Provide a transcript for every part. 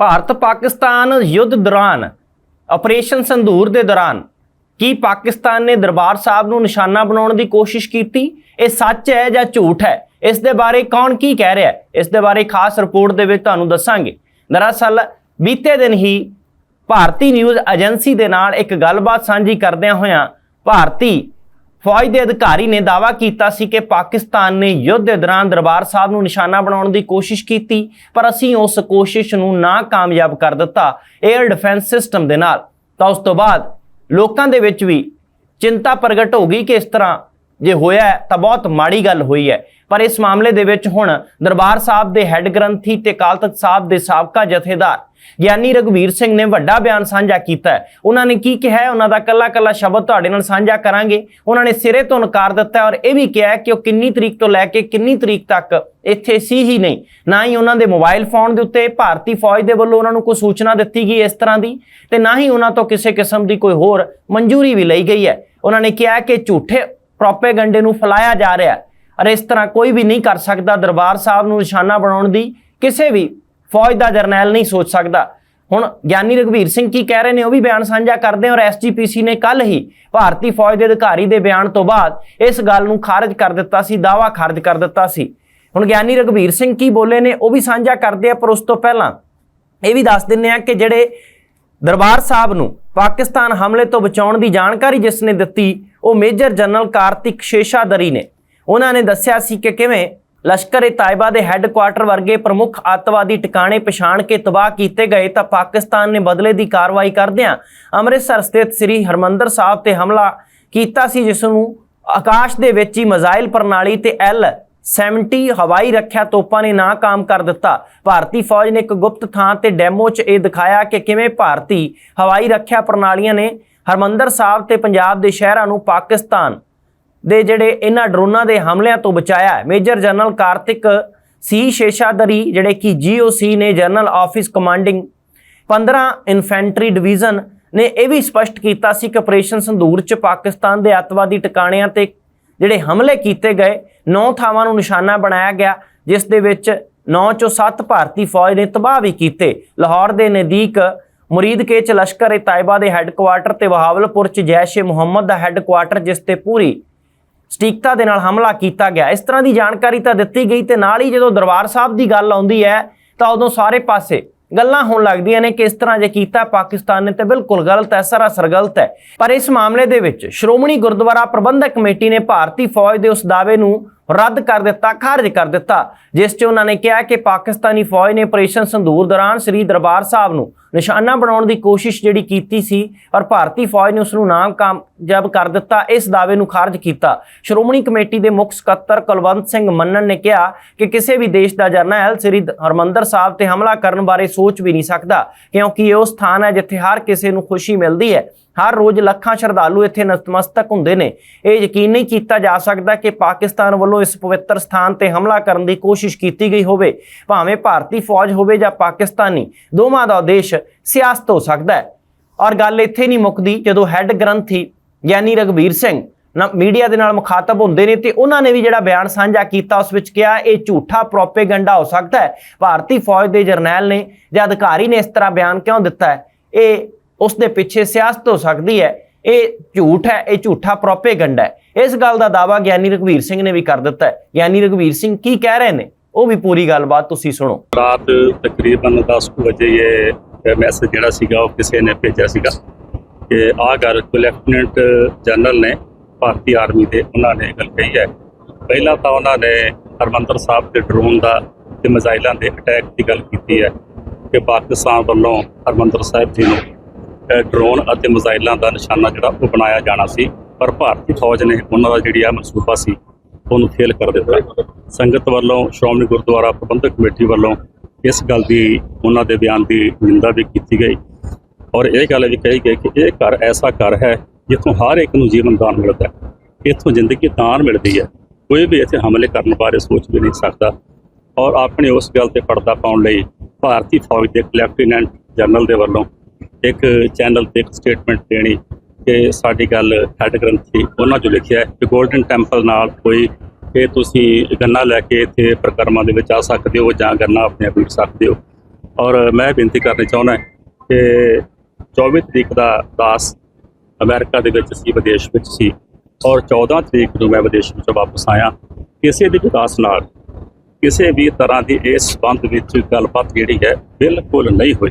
ਭਾਰਤ ਪਾਕਿਸਤਾਨ ਯੁੱਧ ਦੌਰਾਨ ਆਪਰੇਸ਼ਨ ਸੰਧੂਰ ਦੇ ਦੌਰਾਨ ਕੀ ਪਾਕਿਸਤਾਨ ਨੇ ਦਰਬਾਰ ਸਾਹਿਬ ਨੂੰ ਨਿਸ਼ਾਨਾ ਬਣਾਉਣ ਦੀ ਕੋਸ਼ਿਸ਼ ਕੀਤੀ? ਇਹ ਸੱਚ ਹੈ ਜਾਂ ਝੂਠ ਹੈ? ਇਸ ਦੇ ਬਾਰੇ ਕੌਣ ਕੀ ਕਹਿ ਰਿਹਾ ਹੈ? ਇਸ ਦੇ ਬਾਰੇ ਖਾਸ ਰਿਪੋਰਟ ਦੇ ਵਿੱਚ ਤੁਹਾਨੂੰ ਦੱਸਾਂਗੇ। ਦਰਅਸਲ, ਬੀਤੇ ਦਿਨ ਹੀ ਭਾਰਤੀ ਨਿਊਜ਼ ਏਜੰਸੀ ਦੇ ਨਾਲ ਇੱਕ ਗੱਲਬਾਤ ਸਾਂਝੀ ਕਰਦਿਆਂ ਹੋਇਆਂ ਭਾਰਤੀ ਫੌਜ ਦੇ ਅਧਿਕਾਰੀ ਨੇ ਦਾਅਵਾ ਕੀਤਾ ਸੀ ਕਿ ਪਾਕਿਸਤਾਨ ਨੇ ਯੁੱਧ ਦੇ ਦੌਰਾਨ ਦਰਬਾਰ ਸਾਹਿਬ ਨੂੰ ਨਿਸ਼ਾਨਾ ਬਣਾਉਣ ਦੀ ਕੋਸ਼ਿਸ਼ ਕੀਤੀ, ਪਰ ਅਸੀਂ ਉਸ ਕੋਸ਼ਿਸ਼ ਨੂੰ ਨਾਕਾਮਯਾਬ ਕਰ ਦਿੱਤਾ 에ਅਰ ਡਿਫੈਂਸ ਸਿਸਟਮ ਦੇ ਨਾਲ। ਤਾਂ ਉਸ ਤੋਂ ਬਾਅਦ ਲੋਕਾਂ ਦੇ ਵਿੱਚ ਵੀ ਚਿੰਤਾ ਪ੍ਰਗਟ ਹੋ ਗਈ ਕਿ ਇਸ ਤਰ੍ਹਾਂ ਜੇ ਹੋਇਆ ਤਾਂ ਬਹੁਤ ਮਾੜੀ ਗੱਲ ਹੋਈ ਹੈ। ਪਰ ਇਸ ਮਾਮਲੇ ਦੇ ਵਿੱਚ ਹੁਣ ਦਰਬਾਰ ਸਾਹਿਬ ਦੇ ਹੈੱਡ ਗ੍ਰੰਥੀ ਤੇ ਅਕਾਲ ਤਖਤ ਸਾਹਿਬ ਦੇ ਸਾਬਕਾ ਜਥੇਦਾਰ ਗਿਆਨੀ ਰਘਵੀਰ ਸਿੰਘ ਨੇ ਵੱਡਾ ਬਿਆਨ ਸਾਂਝਾ ਕੀਤਾ ਹੈ। ਉਹਨਾਂ ਨੇ ਕੀ ਕਿਹਾ ਹੈ? ਉਹਨਾਂ ਦਾ ਕੱਲਾ-ਕੱਲਾ ਸ਼ਬਦ ਤੁਹਾਡੇ ਨਾਲ ਸਾਂਝਾ ਕਰਾਂਗੇ। ਉਹਨਾਂ ਨੇ ਸਿਰੇ ਤੋਂ ਨਕਾਰ ਦਿੱਤਾ ਔਰ ਇਹ ਵੀ ਕਿਹਾ ਕਿ ਉਹ ਕਿੰਨੀ ਤਰੀਕ ਤੋਂ ਲੈ ਕੇ ਕਿੰਨੀ ਤਰੀਕ ਤੱਕ ਇੱਥੇ ਸੀ ਹੀ ਨਹੀਂ। ਨਾ ਹੀ ਉਹਨਾਂ ਦੇ ਮੋਬਾਈਲ ਫੋਨ ਦੇ ਉੱਤੇ ਭਾਰਤੀ ਫੌਜ ਦੇ ਵੱਲੋਂ ਉਹਨਾਂ ਨੂੰ ਕੋਈ ਸੂਚਨਾ ਦਿੱਤੀ ਗਈ ਇਸ ਤਰ੍ਹਾਂ ਦੀ ਤੇ ਨਾ ਹੀ ਉਹਨਾਂ ਤੋਂ ਕਿਸੇ ਕਿਸਮ ਦੀ ਕੋਈ ਹੋਰ ਮਨਜ਼ੂਰੀ ਵੀ ਲਈ ਗਈ ਹੈ। ਉਹਨਾਂ ਨੇ ਕਿਹਾ ਕਿ ਝੂਠੇ ਪ੍ਰੋਪੇਗੈਂਡੇ ਨੂੰ ਫੈਲਾਇਆ ਜਾ ਰਿਹਾ ਹੈ। ਔਰ ਇਸ ਤਰ੍ਹਾਂ ਕੋਈ ਵੀ ਨਹੀਂ ਕਰ ਸਕਦਾ ਦਰਬਾਰ ਸਾਹਿਬ ਨੂੰ ਨਿਸ਼ਾਨਾ ਬਣਾਉਣ ਦੀ, ਕਿਸੇ ਵੀ ਫੌਜ ਦਾ ਜਰਨੈਲ ਨਹੀਂ ਸੋਚ ਸਕਦਾ। ਹੁਣ ਗਿਆਨੀ ਰਘਵੀਰ ਸਿੰਘ ਕੀ ਕਹਿ ਰਹੇ ਨੇ ਉਹ ਵੀ ਬਿਆਨ ਸਾਂਝਾ ਕਰਦੇ ਔਰ ਐਸਜੀਪੀਸੀ ਨੇ ਕੱਲ ਹੀ ਭਾਰਤੀ ਫੌਜ ਦੇ ਅਧਿਕਾਰੀ ਦੇ ਬਿਆਨ ਤੋਂ ਬਾਅਦ ਇਸ ਗੱਲ ਨੂੰ ਖਾਰਜ ਕਰ ਦਿੱਤਾ ਸੀ ਦਾਵਾ ਖਾਰਜ ਕਰ ਦਿੱਤਾ ਸੀ। ਹੁਣ ਗਿਆਨੀ ਰਘਵੀਰ ਸਿੰਘ ਕੀ ਬੋਲੇ ਨੇ ਉਹ ਵੀ ਸਾਂਝਾ ਕਰਦੇ ਆ ਪਰ ਉਸ ਤੋਂ ਪਹਿਲਾਂ ਇਹ ਵੀ ਦੱਸ ਦਿੰਨੇ ਆ ਕਿ ਜਿਹੜੇ ਦਰਬਾਰ ਸਾਹਿਬ ਨੂੰ ਪਾਕਿਸਤਾਨ ਹਮਲੇ ਤੋਂ ਬਚਾਉਣ ਦੀ ਜਾਣਕਾਰੀ ਜਿਸ ਨੇ ਦਿੱਤੀ ਉਹ ਮੇਜਰ ਜਨਰਲ ਕਾਰਤਿਕ ਸ਼ੇਸ਼ਾਦਰੀ ਨੇ। ਉਹਨਾਂ ਨੇ ਦੱਸਿਆ ਸੀ ਕਿ ਕਿਵੇਂ ਲਸ਼ਕਰ-ਏ ਤਾਇਬਾ ਦੇ ਹੈੱਡਕੁਆਰਟਰ ਵਰਗੇ ਪ੍ਰਮੁੱਖ ਅੱਤਵਾਦੀ ਟਿਕਾਣੇ ਪਛਾਣ ਕੇ ਤਬਾਹ ਕੀਤੇ ਗਏ ਤਾਂ ਪਾਕਿਸਤਾਨ ਨੇ ਬਦਲੇ ਦੀ ਕਾਰਵਾਈ ਕਰਦਿਆਂ ਅੰਮ੍ਰਿਤਸਰ ਸਥਿਤ ਸ੍ਰੀ ਹਰਮੰਦਰ ਸਾਹਿਬ ਤੇ ਹਮਲਾ ਕੀਤਾ ਸੀ, ਜਿਸ ਨੂੰ ਆਕਾਸ਼ ਦੇ ਵਿੱਚ ਹੀ ਮਜ਼ਾਈਲ ਪ੍ਰਣਾਲੀ ਤੇ ਐਲ 70 ਹਵਾਈ ਰੱਖਿਆ ਤੋਪਾਂ ਨੇ ਨਾਕਾਮ ਕਰ ਦਿੱਤਾ। ਭਾਰਤੀ ਫੌਜ ਨੇ ਇੱਕ ਗੁਪਤ ਥਾਂ ਤੇ ਡੈਮੋ 'ਚ ਇਹ ਦਿਖਾਇਆ ਕਿ ਕਿਵੇਂ ਭਾਰਤੀ ਹਵਾਈ ਰੱਖਿਆ ਪ੍ਰਣਾਲੀਆਂ ਨੇ ਹਰਮੰਦਰ ਸਾਹਿਬ ਤੇ ਪੰਜਾਬ ਦੇ ਸ਼ਹਿਰਾਂ ਨੂੰ ਪਾਕਿਸਤਾਨ ਦੇ ਜਿਹੜੇ ਇਹਨਾਂ ਡਰੋਨਾਂ ਦੇ ਹਮਲਿਆਂ ਤੋਂ ਬਚਾਇਆ major general Kartik C Seshadri ਜਿਹੜੇ ਕਿ ਜੀਓਸੀ ਨੇ general office commanding 15 infantry division ਨੇ ਇਹ ਵੀ ਸਪਸ਼ਟ ਕੀਤਾ ਸੀ ਕਿ ਆਪਰੇਸ਼ਨ ਸੰਧੂਰ 'ਚ ਪਾਕਿਸਤਾਨ ਦੇ ਅੱਤਵਾਦੀ ਟਿਕਾਣਿਆਂ ਤੇ ਜਿਹੜੇ ਹਮਲੇ ਕੀਤੇ ਗਏ 9 ਥਾਵਾਂ ਨੂੰ ਨਿਸ਼ਾਨਾ ਬਣਾਇਆ ਗਿਆ, ਜਿਸ ਦੇ ਵਿੱਚ 9 ਚੋਂ 7 ਭਾਰਤੀ ਫੌਜ ਨੇ ਤਬਾਹ ਵੀ ਕੀਤੇ। ਲਾਹੌਰ ਦੇ ਨਜ਼ਦੀਕ ਮੁਰੀਦਕੇ ਚ ਲਸ਼ਕਰ ਏ ਤਾਇਬਾ ਦੇ ਹੈੱਡਕੁਆਰਟਰ ਤੇ ਬਹਾਵਲਪੁਰ ਚ ਜੈਸ਼ ਏ ਮੁਹੰਮਦ ਦਾ ਹੈੱਡਕੁਆਰਟਰ ਜਿਸ ਤੇ ਪੂਰੀ ਸਟੀਕਤਾ ਦੇ ਨਾਲ ਹਮਲਾ ਕੀਤਾ ਗਿਆ। ਇਸ ਤਰ੍ਹਾਂ ਦੀ ਜਾਣਕਾਰੀ ਤਾਂ ਦਿੱਤੀ ਗਈ ਤੇ ਨਾਲ ਹੀ ਜਦੋਂ ਦਰਬਾਰ ਸਾਹਿਬ ਦੀ ਗੱਲ ਆਉਂਦੀ ਹੈ, ਤਾਂ ਉਦੋਂ ਸਾਰੇ ਪਾਸੇ ਗੱਲਾਂ ਹੋਣ ਲੱਗਦੀਆਂ ਨੇ ਕਿ ਇਸ ਤਰ੍ਹਾਂ ਜੇ ਕੀਤਾ ਪਾਕਿਸਤਾਨ ਨੇ ਤੇ ਬਿਲਕੁਲ ਗਲਤ ਹੈ, ਸਰਾਸਰ ਗਲਤ ਹੈ। ਪਰ ਇਸ ਮਾਮਲੇ ਦੇ ਵਿੱਚ ਸ਼੍ਰੋਮਣੀ ਗੁਰਦੁਆਰਾ ਪ੍ਰਬੰਧਕ ਕਮੇਟੀ ਨੇ ਭਾਰਤੀ ਫੌਜ ਦੇ ਉਸ ਦਾਅਵੇ ਨੂੰ ਰੱਦ ਕਰ ਦਿੱਤਾ, ਖਾਰਜ ਕਰ ਦਿੱਤਾ, ਜਿਸ 'ਚ ਉਹਨਾਂ ਨੇ ਕਿਹਾ ਕਿ ਪਾਕਿਸਤਾਨੀ ਫੌਜ ਨੇ ਆਪਰੇਸ਼ਨ ਸੰਧੂਰ ਦੌਰਾਨ ਸ੍ਰੀ ਦਰਬਾਰ ਸਾਹਿਬ ਨੂੰ ਨਿਸ਼ਾਨਾ ਬਣਾਉਣ ਦੀ ਕੋਸ਼ਿਸ਼ ਜਿਹੜੀ ਕੀਤੀ ਸੀ, ਪਰ ਭਾਰਤੀ ਫੌਜ ਨੇ ਉਸ ਨੂੰ ਨਾਕਾਮਯਾਬ ਕਰ ਦਿੱਤਾ, ਇਸ ਦਾਅਵੇ ਨੂੰ ਖਾਰਜ ਕੀਤਾ। ਸ਼੍ਰੋਮਣੀ ਕਮੇਟੀ ਦੇ ਮੁੱਖ ਸਕੱਤਰ ਕੁਲਵੰਤ ਸਿੰਘ ਮੰਨਣ ਨੇ ਕਿਹਾ ਕਿ ਕਿਸੇ ਵੀ ਦੇਸ਼ ਦਾ ਜਰਨੈਲ ਸ੍ਰੀ ਹਰਮੰਦਰ ਸਾਹਿਬ ਤੇ ਹਮਲਾ ਕਰਨ ਬਾਰੇ ਸੋਚ ਵੀ ਨਹੀਂ ਸਕਦਾ, ਕਿਉਂਕਿ ਇਹ ਉਹ ਸਥਾਨ ਹੈ ਜਿੱਥੇ ਹਰ ਕਿਸੇ ਨੂੰ ਖੁਸ਼ੀ ਮਿਲਦੀ ਹੈ। ਹਰ ਰੋਜ਼ ਲੱਖਾਂ ਸ਼ਰਧਾਲੂ ਇੱਥੇ ਨਤਮਸਤਕ ਹੁੰਦੇ ਨੇ। ਇਹ ਯਕੀਨ ਨਹੀਂ ਕੀਤਾ ਜਾ ਸਕਦਾ ਕਿ ਪਾਕਿਸਤਾਨ ਵੱਲੋਂ ਇਸ ਪਵਿੱਤਰ ਸਥਾਨ ਤੇ ਹਮਲਾ ਕਰਨ ਦੀ ਕੋਸ਼ਿਸ਼ ਕੀਤੀ ਗਈ ਹੋਵੇ, ਭਾਵੇਂ ਭਾਰਤੀ ਫੌਜ ਹੋਵੇ ਜਾਂ ਪਾਕਿਸਤਾਨੀ, ਦੋਵਾਂ ਦਾ ਉਦੇਸ਼ ਸਿਆਸਤ ਹੋ ਸਕਦਾ ਹੈ। ਔਰ ਗੱਲ ਇੱਥੇ ਨਹੀਂ ਮੁੱਕਦੀ, ਜਦੋਂ ਹੈੱਡ ਗ੍ਰੰਥੀ ਯਾਨੀ ਰਗਵੀਰ ਸਿੰਘ ਨਾ ਮੀਡੀਆ ਦੇ ਨਾਲ ਮੁਖਾਤਬ ਹੁੰਦੇ ਨੇ ਤੇ ਉਹਨਾਂ ਨੇ ਵੀ ਜਿਹੜਾ ਬਿਆਨ ਸਾਂਝਾ ਕੀਤਾ, ਉਸ ਵਿੱਚ ਕਿਹਾ, ਇਹ ਝੂਠਾ ਪ੍ਰੋਪੇਗੈਂਡਾ ਹੋ ਸਕਦਾ ਹੈ। ਭਾਰਤੀ ਫੌਜ ਦੇ ਜਰਨੈਲ ਨੇ ਜਾਂ ਅਧਿਕਾਰੀ ਨੇ ਇਸ ਤਰ੍ਹਾਂ ਬਿਆਨ ਕਿਉਂ ਦਿੱਤਾ ਹੈ? ਇਹ ਉਸ ਦੇ ਪਿੱਛੇ ਸਿਆਸਤ ਹੋ ਸਕਦੀ ਹੈ। ਇਹ ਝੂਠ ਹੈ, ਇਹ ਝੂਠਾ ਪ੍ਰੋਪੇਗੈਂਡਾ ਹੈ। ਇਸ ਗੱਲ ਦਾ ਦਾਵਾ ਗਿਆਨੀ ਰਘਵੀਰ ਸਿੰਘ ਨੇ ਵੀ ਕਰ ਦਿੱਤਾ ਹੈ। ਗਿਆਨੀ ਰਘਵੀਰ ਸਿੰਘ ਕੀ ਕਹਿ ਰਹੇ ਨੇ? ਉਹ ਵੀ ਪੂਰੀ ਗੱਲਬਾਤ ਤੁਸੀਂ ਸੁਣੋ। ਰਾਤ ਤਕਰੀਬਨ 10 ਕੁ ਵਜੇ ਇਹ ਮੈਸੇਜ ਜਿਹੜਾ ਸੀਗਾ, ਉਹ ਕਿਸੇ ਨੇ ਭੇਜਿਆ ਸੀਗਾ ਕਿ ਆਹ ਗੱਲ ਲੈਫਟੀਨੈਂਟ ਜਨਰਲ ਨੇ ਭਾਰਤੀ ਆਰਮੀ ਦੇ ਉਹਨਾਂ ਨੇ ਗੱਲ ਕਹੀ ਹੈ। ਪਹਿਲਾਂ ਤਾਂ ਉਹਨਾਂ ਨੇ ਹਰਮੰਦਰ ਸਾਹਿਬ ਤੇ ਡਰੋਨ ਦਾ ਤੇ ਮਿਜ਼ਾਈਲਾਂ ਦੇ ਅਟੈਕ ਦੀ ਗੱਲ ਕੀਤੀ ਹੈ ਕਿ ਪਾਕਿਸਤਾਨ ਵੱਲੋਂ ਹਰਮੰਦਰ ਸਾਹਿਬ ਜੀ ਨੂੰ ਡਰੋਨ ਅਤੇ ਮਿਜ਼ਾਈਲਾਂ ਦਾ ਨਿਸ਼ਾਨਾ ਜਿਹੜਾ ਉਹ ਬਣਾਇਆ ਜਾਣਾ ਸੀ, ਪਰ ਭਾਰਤੀ ਫੌਜ ਨੇ ਉਹਨਾਂ ਦਾ ਜਿਹੜੀ ਆ ਮਨਸੂਬਾ ਸੀ, ਉਹਨੂੰ ਫੇਲ ਕਰ ਦਿੱਤਾ। ਸੰਗਤ ਵੱਲੋਂ, ਸ਼੍ਰੋਮਣੀ ਗੁਰਦੁਆਰਾ ਪ੍ਰਬੰਧਕ ਕਮੇਟੀ ਵੱਲੋਂ ਇਸ ਗੱਲ ਦੀ ਉਹਨਾਂ ਦੇ ਬਿਆਨ ਦੀ ਨਿੰਦਾ ਵੀ ਕੀਤੀ ਗਈ। ਔਰ ਇਹ ਗੱਲ ਵੀ ਕਹੀ ਗਈ ਕਿ ਇਹ ਘਰ ਐਸਾ ਘਰ ਹੈ, ਜਿੱਥੋਂ ਹਰ ਇੱਕ ਨੂੰ ਜੀਵਨ ਦਾਨ ਮਿਲਦਾ ਹੈ। ਇੱਥੋਂ ਜ਼ਿੰਦਗੀ ਦਾਨ ਮਿਲਦੀ ਹੈ। ਕੋਈ ਵੀ ਇੱਥੇ ਹਮਲੇ ਕਰਨ ਬਾਰੇ ਸੋਚ ਵੀ ਨਹੀਂ ਸਕਦਾ। ਔਰ ਆਪਣੀ ਉਸ ਗੱਲ ਤੇ ਪਰਦਾ ਪਾਉਣ ਲਈ ਭਾਰਤੀ ਫੌਜ ਦੇ ਲੈਫਟੀਨੈਂਟ ਜਨਰਲ ਦੇ ਵੱਲੋਂ ਇੱਕ ਚੈਨਲ ਤੇ ਇੱਕ ਸਟੇਟਮੈਂਟ ਦੇਣੀ ਕਿ ਸਾਡੀ ਗੱਲ ਹੈੱਡ ਗ੍ਰੰਥੀ ਉਹਨਾਂ 'ਚੋਂ ਲਿਖਿਆ ਹੈ ਕਿ 골ਡਨ ਟੈਂਪਲ ਨਾਲ ਕੋਈ ਕਿ ਤੁਸੀਂ ਗੰਨਾ ਲੈ ਕੇ ਇੱਥੇ ਪ੍ਰਕਰਮਾਂ ਦੇ ਵਿੱਚ ਆ ਸਕਦੇ ਹੋ ਜਾਂ ਗੰਨਾ ਆਪਣੇ ਆਪ ਵਿਕ ਸਕਦੇ ਹੋ। ਔਰ ਮੈਂ ਬੇਨਤੀ ਕਰਨੀ ਚਾਹੁੰਦਾ ਕਿ 24 ਤਰੀਕ ਦਾ ਦਾਸ ਅਮਰੀਕਾ ਦੇ ਵਿੱਚ ਸੀ, ਵਿਦੇਸ਼ ਵਿੱਚ ਸੀ ਔਰ 14 ਤਰੀਕ ਨੂੰ ਮੈਂ ਵਿਦੇਸ਼ ਵਿੱਚੋਂ ਵਾਪਸ ਆਇਆ। ਕਿਸੇ ਵੀ ਵਿਕਾਸ ਨਾਲ ਕਿਸੇ ਵੀ ਤਰ੍ਹਾਂ ਦੀ ਇਸ ਸੰਬੰਧ ਵਿੱਚ ਗੱਲਬਾਤ ਜਿਹੜੀ ਹੈ ਬਿਲਕੁਲ ਨਹੀਂ ਹੋਈ।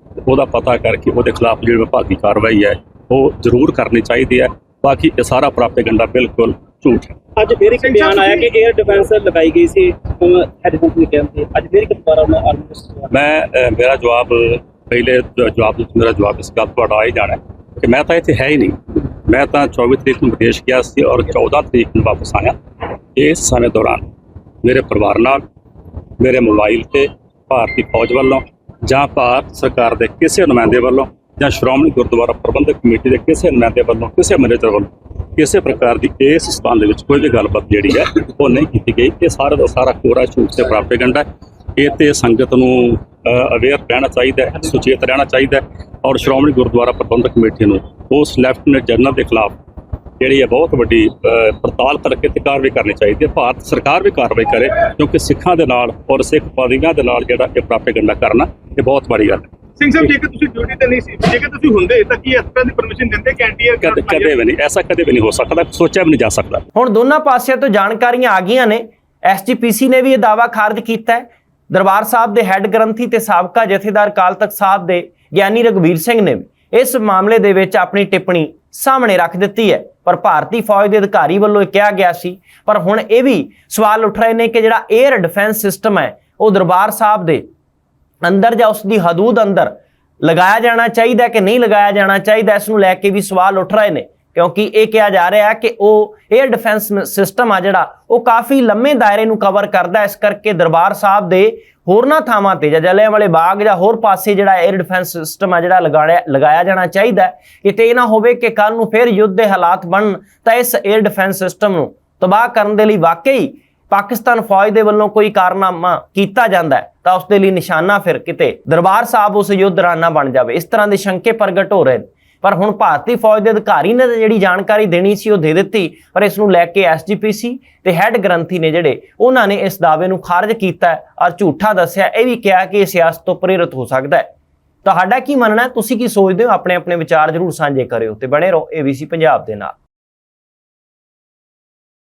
ਉਹਦਾ ਪਤਾ ਕਰਕੇ ਉਹਦੇ ਖਿਲਾਫ ਜਿਹੜੀ ਵਿਭਾਗੀ ਕਾਰਵਾਈ ਹੈ ਉਹ ਜ਼ਰੂਰ ਕਰਨੀ ਚਾਹੀਦੀ ਹੈ। ਬਾਕੀ ਇਹ ਸਾਰਾ ਪ੍ਰਾਪੇਗੰਡਾ ਬਿਲਕੁਲ ਝੂਠ ਹੈ। ਅੱਜ ਫਿਰ ਇੱਕ ਬਿਆਨ ਆਇਆ ਕਿ 에ਅਰ ਡਿਫੈਂਸ ਲਗਾਈ ਗਈ ਸੀ ਹੈਲੀਕਾਪਟਰ ਦੇ ਕੈਂਪ ਤੇ ਅੱਜ ਫਿਰ ਇੱਕ ਦੁਬਾਰਾ ਉਹਨਾਂ ਆਰਮੀ ਮੈਂ ਮੇਰਾ ਜਵਾਬ ਪਹਿਲੇ ਜਵਾਬ ਵਿੱਚ ਮੇਰਾ ਜਵਾਬ ਇਸ ਗੱਲ ਤੁਹਾਡਾ ਆ ਹੀ ਜਾਣਾ ਹੈ ਕਿ ਮੈਂ ਤਾਂ ਇੱਥੇ ਹੈ ਹੀ ਨਹੀਂ। ਮੈਂ ਤਾਂ 24 ਤਰੀਕ ਨੂੰ ਵਿਦੇਸ਼ ਗਿਆ ਸੀ ਔਰ 14 ਤਰੀਕ ਨੂੰ ਵਾਪਸ ਆਇਆ। ਇਸ ਸਮੇਂ ਦੌਰਾਨ ਮੇਰੇ ਪਰਿਵਾਰ ਨਾਲ ਮੇਰੇ ਮੋਬਾਈਲ ਤੇ ਭਾਰਤੀ ਫੌਜ ਵੱਲੋਂ ਜਾਂ ਭਾਰਤ ਸਰਕਾਰ ਦੇ ਕਿਸੇ ਨੁਮਾਇੰਦੇ ਵੱਲੋਂ ਜਾਂ ਸ਼੍ਰੋਮਣੀ ਗੁਰਦੁਆਰਾ ਪ੍ਰਬੰਧਕ ਕਮੇਟੀ ਦੇ ਕਿਸੇ ਨੁਮਾਇੰਦੇ ਵੱਲੋਂ, ਕਿਸੇ ਮੈਨੇਜਰ ਵੱਲੋਂ ਕਿਸੇ ਪ੍ਰਕਾਰ ਦੀ ਇਸ ਸੰਬੰਧ ਵਿੱਚ ਕੋਈ ਵੀ ਗੱਲਬਾਤ ਜਿਹੜੀ ਹੈ ਉਹ ਨਹੀਂ ਕੀਤੀ ਗਈ। ਇਹ ਸਾਰਾ ਦਾ ਸਾਰਾ ਕੋਰਾ ਝੂਠ ਤੇ ਪ੍ਰਾਪੇਗੰਡਾ ਹੈ। ਇਹ ਤੇ ਸੰਗਤ ਨੂੰ ਅਵੇਅਰ ਰਹਿਣਾ ਚਾਹੀਦਾ ਹੈ, ਸੁਚੇਤ ਰਹਿਣਾ ਚਾਹੀਦਾ ਹੈ ਔਰ ਸ਼੍ਰੋਮਣੀ ਗੁਰਦੁਆਰਾ ਪ੍ਰਬੰਧਕ ਕਮੇਟੀ ਨੂੰ ਉਸ ਲੈਫਟੀਨੈਂਟ ਜਨਰਲ ਦੇ ਖਿਲਾਫ ਜਿਹੜੀ ਹੈ ਬਹੁਤ ਵੱਡੀ ਪੜਤਾਲ ਕਰਕੇ ਤੇ ਕਾਰਵਾਈ ਕਰਨੀ ਚਾਹੀਦੀ ਹੈ। ਭਾਰਤ ਸਰਕਾਰ ਵੀ ਕਾਰਵਾਈ ਕਰੇ ਕਿਉਂਕਿ ਸਿੱਖਾਂ ਦੇ ਨਾਲ ਔਰ ਸਿੱਖ ਪਾਦਰੀਆਂ ਦੇ ਨਾਲ ਜਿਹੜਾ ਇਹ ਪ੍ਰਾਪੇਗੰਡਾ ਕਰਨਾ ਇਹ ਬਹੁਤ ਮਾੜੀ ਗੱਲ ਹੈ। ਸਿੰਘ ਸਾਹਿਬ ਜੇਕਰ ਤੁਸੀਂ ਡਿਊਟੀ ਤੇ ਨਹੀਂ ਸੀ ਜੇਕਰ ਤੁਸੀਂ ਹੁੰਦੇ ਤਾਂ ਕੀ ਇਸ ਤਰ੍ਹਾਂ ਦੀ ਪਰਮਿਸ਼ਨ ਦਿੰਦੇ ਕਿ ਐਨਟੀਆਰ ਕਦੇ ਕਦੇ ਵੀ ਨਹੀਂ ਐਸਾ ਕਦੇ ਵੀ ਨਹੀਂ ਹੋ ਸਕਦਾ ਸੋਚਿਆ ਵੀ ਨਹੀਂ ਜਾ ਸਕਦਾ। ਹੁਣ ਦੋਨਾਂ ਪਾਸਿਆਂ ਤੋਂ ਜਾਣਕਾਰੀਆਂ ਆ ਗਈਆਂ ਨੇ। ਐਸਜੀਪੀਸੀ ਨੇ ਵੀ ਇਹ ਦਾਵਾ ਖਾਰਜ ਕੀਤਾ ਹੈ। ਦਰਬਾਰ ਸਾਹਿਬ ਦੇ ਹੈੱਡ ਗ੍ਰੰਥੀ ਤੇ ਸਾਬਕਾ ਜਥੇਦਾਰ ਕਾਲ ਤਖਤ ਸਾਹਿਬ ਦੇ ਗਿਆਨੀ ਰਗਵੀਰ ਸਿੰਘ ਨੇ ਵੀ ਇਸ ਮਾਮਲੇ ਦੇ ਵਿੱਚ ਆਪਣੀ ਟਿੱਪਣੀ ਸਾਹਮਣੇ ਰੱਖ ਦਿੱਤੀ ਹੈ। ਪਰ ਭਾਰਤੀ ਫੌਜ ਦੇ ਅਧਿਕਾਰੀ ਵੱਲੋਂ ਇਹ ਕਿਹਾ ਗਿਆ ਸੀ। ਪਰ ਹੁਣ ਇਹ ਵੀ ਸਵਾਲ ਉੱਠ ਰਹੇ ਨੇ ਕਿ ਜਿਹੜਾ 에ਅਰ ਡਿਫੈਂਸ ਸਿਸਟਮ ਹੈ, ਉਹ ਦਰਬਾਰ ਸਾਹਿਬ ਦੇ ਅੰਦਰ ਜਾਂ ਉਸ ਦੀ ਹਦੂਦ ਅੰਦਰ ਲਗਾਇਆ ਜਾਣਾ ਚਾਹੀਦਾ ਕਿ ਨਹੀਂ ਲਗਾਇਆ ਜਾਣਾ ਚਾਹੀਦਾ ਇਸ ਨੂੰ ਲੈ ਕੇ ਵੀ ਸਵਾਲ ਉੱਠ ਰਹੇ ਨੇ। ਕਿਉਂਕਿ ਇਹ ਕਿਹਾ ਜਾ ਰਿਹਾ ਹੈ ਕਿ ਉਹ 에ਅਰ ਡਿਫੈਂਸ ਸਿਸਟਮ ਆ ਜਿਹੜਾ, ਉਹ ਕਾਫੀ ਲੰਮੇ ਦਾਇਰੇ ਨੂੰ ਕਵਰ ਕਰਦਾ ਇਸ ਕਰਕੇ ਦਰਬਾਰ ਸਾਹਿਬ ਦੇ ਹੋਰਨਾਂ ਥਾਵਾਂ ਤੇ ਜਾਂ ਜਲਿਆਂ ਵਾਲੇ ਬਾਗ ਜਾਂ ਹੋਰ ਪਾਸੇ ਜਿਹੜਾ 에ਅਰ ਡਿਫੈਂਸ ਸਿਸਟਮ ਆ ਜਿਹੜਾ ਲਗਾਇਆ ਜਾਣਾ ਚਾਹੀਦਾ ਕਿਤੇ ਇਹ ਨਾ ਹੋਵੇ ਕਿ ਕੱਲ ਨੂੰ ਫਿਰ ਯੁੱਧ ਦੇ ਹਾਲਾਤ ਬਣਨ, ਤਾਂ ਇਸ 에ਅਰ ਡਿਫੈਂਸ ਸਿਸਟਮ ਨੂੰ ਤਬਾਹ ਕਰਨ ਦੇ ਲਈ ਵਾਕਈ ਪਾਕਿਸਤਾਨ ਫੌਜ ਦੇ ਵੱਲੋਂ ਕੋਈ ਕਾਰਨਾਮਾ ਕੀਤਾ ਜਾਂਦਾ ਹੈ, ਤਾਂ ਉਸ ਦੇ ਲਈ ਨਿਸ਼ਾਨਾ ਫਿਰ ਕਿਤੇ ਦਰਬਾਰ ਸਾਹਿਬ ਉਸ ਯੁੱਧ ਦੌਰਾਨਾ ਬਣ ਜਾਵੇ। ਇਸ ਤਰ੍ਹਾਂ ਦੇ ਸ਼ੰਕੇ ਪ੍ਰਗਟ ਹੋ ਰਹੇ ਨੇ। ਪਰ ਹੁਣ ਭਾਰਤੀ ਫੌਜ ਦੇ ਅਧਿਕਾਰੀ ਨੇ ਜਿਹੜੀ ਜਾਣਕਾਰੀ ਦੇਣੀ ਸੀ ਉਹ ਦੇ ਦਿੱਤੀ, ਪਰ ਇਸ ਨੂੰ ਲੈ ਕੇ ਐਸਜੀਪੀਸੀ ਤੇ ਹੈੱਡ ਗ੍ਰੰਥੀ ਨੇ ਜਿਹੜੇ, ਉਹਨਾਂ ਨੇ ਇਸ ਦਾਅਵੇ ਨੂੰ ਖਾਰਜ ਕੀਤਾ ਔਰ ਝੂਠਾ ਦੱਸਿਆ ਇਹ ਵੀ ਕਿਹਾ ਕਿ ਇਹ ਸਿਆਸਤ ਤੋਂ ਪ੍ਰੇਰਿਤ ਹੋ ਸਕਦਾ ਹੈ। ਤੁਹਾਡਾ ਕੀ ਮੰਨਣਾ ਤੁਸੀਂ ਕੀ ਸੋਚਦੇ ਹੋ? ਆਪਣੇ ਆਪਣੇ ਵਿਚਾਰ ਜਰੂਰ ਸਾਂਝੇ ਕਰਿਓ ਤੇ ਬਣੇ ਰਹੋ ਏਬੀਸੀ ਪੰਜਾਬ ਦੇ ਨਾਲ।